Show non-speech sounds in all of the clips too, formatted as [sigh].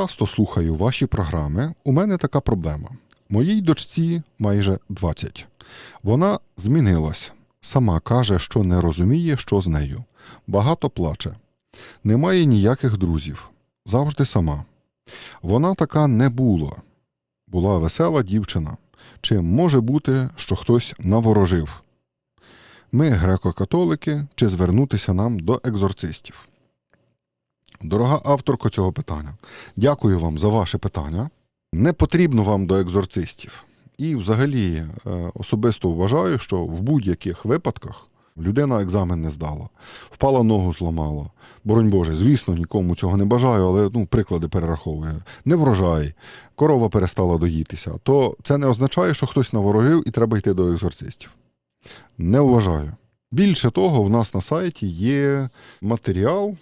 часто слухаю ваші програми. У мене така проблема. Моїй дочці майже 20. Вона змінилась. Сама каже, що не розуміє, що з нею. Багато плаче. Немає ніяких друзів. Завжди сама. Вона така не була. Була весела дівчина. Чи може бути, що хтось наворожив? Ми греко-католики, чи звернутися нам до екзорцистів? Дорога авторко цього питання, дякую вам за ваше питання. Не потрібно вам до екзорцистів. І, взагалі, е, особисто вважаю, що в будь-яких випадках людина екзамен не здала, впала ногу зламала. Боронь Боже, звісно, нікому цього не бажаю, але ну, приклади перераховую. Не врожай, корова перестала доїтися. То це не означає, що хтось наворожив і треба йти до екзорцистів. Не вважаю. Більше того, в нас на сайті є матеріал,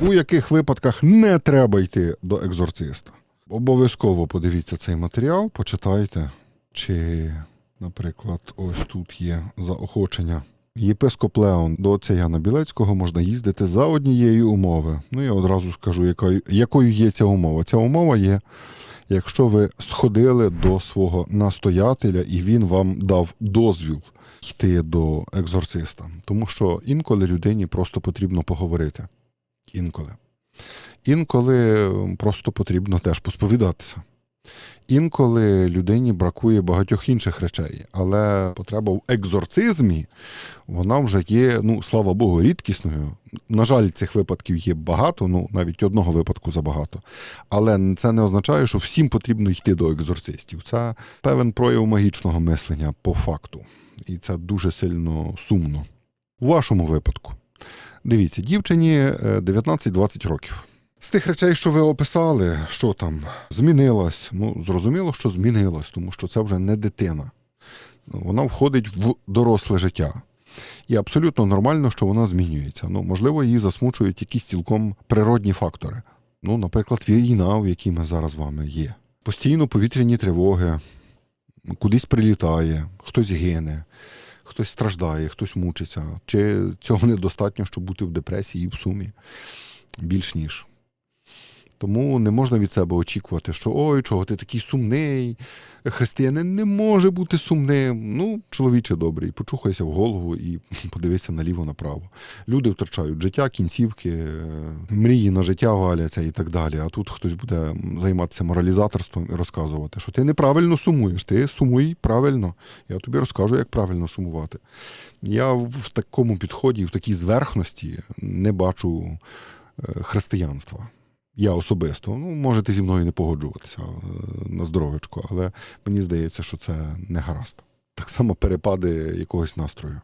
у яких випадках не треба йти до екзорциста. Обов'язково подивіться цей матеріал, почитайте. Чи, наприклад, ось тут є заохочення. Єпископ Леон до отця Яна Білецького можна їздити за однієї умови. Ну, я одразу скажу, якою, якою є ця умова. Ця умова є, якщо ви сходили до свого настоятеля і він вам дав дозвіл йти до екзорциста. Тому що інколи людині просто потрібно поговорити. Інколи. Інколи просто потрібно теж посповідатися. Інколи людині бракує багатьох інших речей, але потреба в екзорцизмі вона вже є, ну слава Богу, рідкісною. На жаль, цих випадків є багато, ну навіть одного випадку забагато. Але це не означає, що всім потрібно йти до екзорцистів. Це певен прояв магічного мислення по факту. І це дуже сильно сумно. У вашому випадку. Дивіться, дівчині е, 19-20 років. З тих речей, що ви описали, що там змінилась, ну зрозуміло, що змінилась, тому що це вже не дитина. Вона входить в доросле життя. І абсолютно нормально, що вона змінюється. Ну, можливо, її засмучують якісь цілком природні фактори. Ну, наприклад, війна, в якій ми зараз з вами є. Постійно повітряні тривоги, кудись прилітає, хтось гине, хтось страждає, хтось мучиться. Чи цього недостатньо, щоб бути в депресії і в сумі? Більш ніж. Тому не можна від себе очікувати, що ой, чого ти такий сумний, християнин не може бути сумним. Ну, чоловіче добрий, почухайся в голову і [laughs] подивися наліво-направо. Люди втрачають життя, кінцівки, е, мрії на життя валяться і так далі. А тут хтось буде займатися моралізаторством і розказувати, що ти неправильно сумуєш, ти сумуй правильно. Я тобі розкажу, як правильно сумувати. Я в такому підході, в такій зверхності не бачу е, християнства. Я особисто, ну, можете зі мною не погоджуватися е, на здоров'ячко, але мені здається, що це не гаразд. Так само перепади якогось настрою.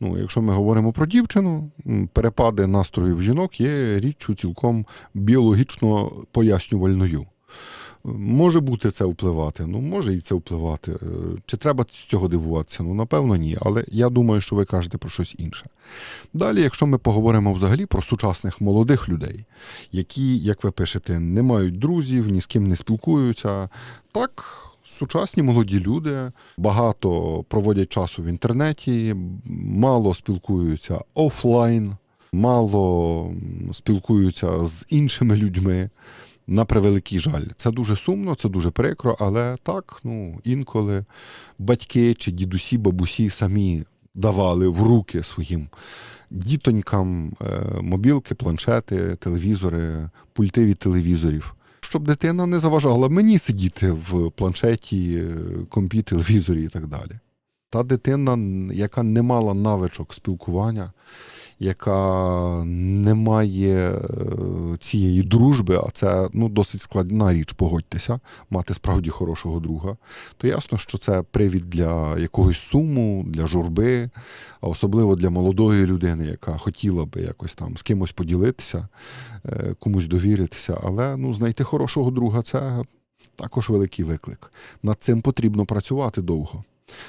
Ну, якщо ми говоримо про дівчину, перепади настроїв жінок є річчю цілком біологічно пояснювальною. Може бути це впливати, ну може і це впливати. Е, Чи треба з цього дивуватися? Ну, напевно, ні. Але я думаю, що ви кажете про щось інше. Далі, якщо ми поговоримо взагалі про сучасних молодих людей, які, як ви пишете, не мають друзів, ні з ким не спілкуються, так. Сучасні молоді люди багато проводять часу в інтернеті, мало спілкуються офлайн, мало спілкуються з іншими людьми. На превеликий жаль, це дуже сумно, це дуже прикро, але так, ну інколи батьки чи дідусі, бабусі самі давали в руки своїм дітонькам е, мобілки, планшети, телевізори, пульти від телевізорів. Щоб дитина не заважала мені сидіти в планшеті, е, компі, телевізорі і так далі. Та дитина, яка не мала навичок спілкування, яка не має е, цієї дружби, а це ну, досить складна річ, погодьтеся, мати справді хорошого друга, то ясно, що це привід для якогось суму, для журби, а особливо для молодої людини, яка хотіла би якось там з кимось поділитися, е, комусь довіритися. Але ну, знайти хорошого друга це також великий виклик. Над цим потрібно працювати довго.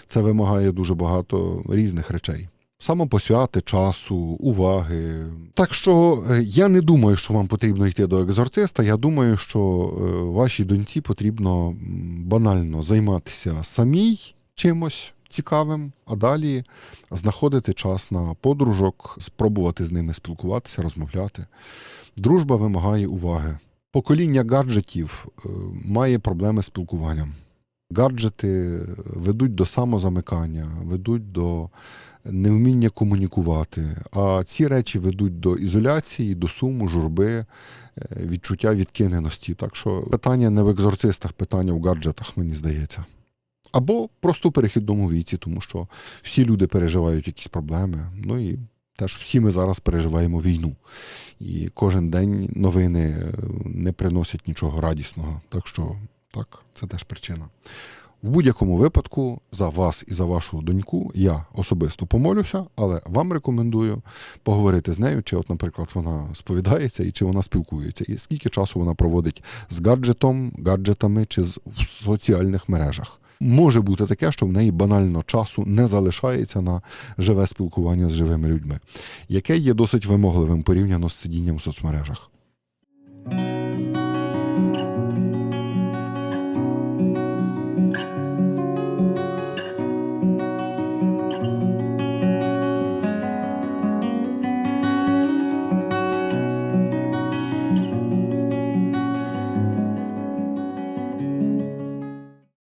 Це вимагає дуже багато різних речей. Самопосвяти, часу, уваги. Так що е, я не думаю, що вам потрібно йти до екзорциста. Я думаю, що е, вашій доньці потрібно банально займатися самій чимось цікавим, а далі знаходити час на подружок, спробувати з ними спілкуватися, розмовляти. Дружба вимагає уваги. покоління гаджетів е, має проблеми з спілкуванням. Гаджети ведуть до самозамикання, ведуть до невміння комунікувати. А ці речі ведуть до ізоляції, до суму, журби, е, відчуття відкиненості. Так що питання не в екзорцистах, питання в гаджетах, мені здається. Або просто у перехідному віці, тому що всі люди переживають якісь проблеми. Ну і теж всі ми зараз переживаємо війну. І кожен день новини е, не приносять нічого радісного. Так що так, це теж причина. В будь-якому випадку за вас і за вашу доньку я особисто помолюся, але вам рекомендую поговорити з нею, чи, от, наприклад, вона сповідається і чи вона спілкується, і скільки часу вона проводить з гаджетом, гаджетами чи з, в соціальних мережах. Може бути таке, що в неї банально часу не залишається на живе спілкування з живими людьми, яке є досить вимогливим порівняно з сидінням в соцмережах.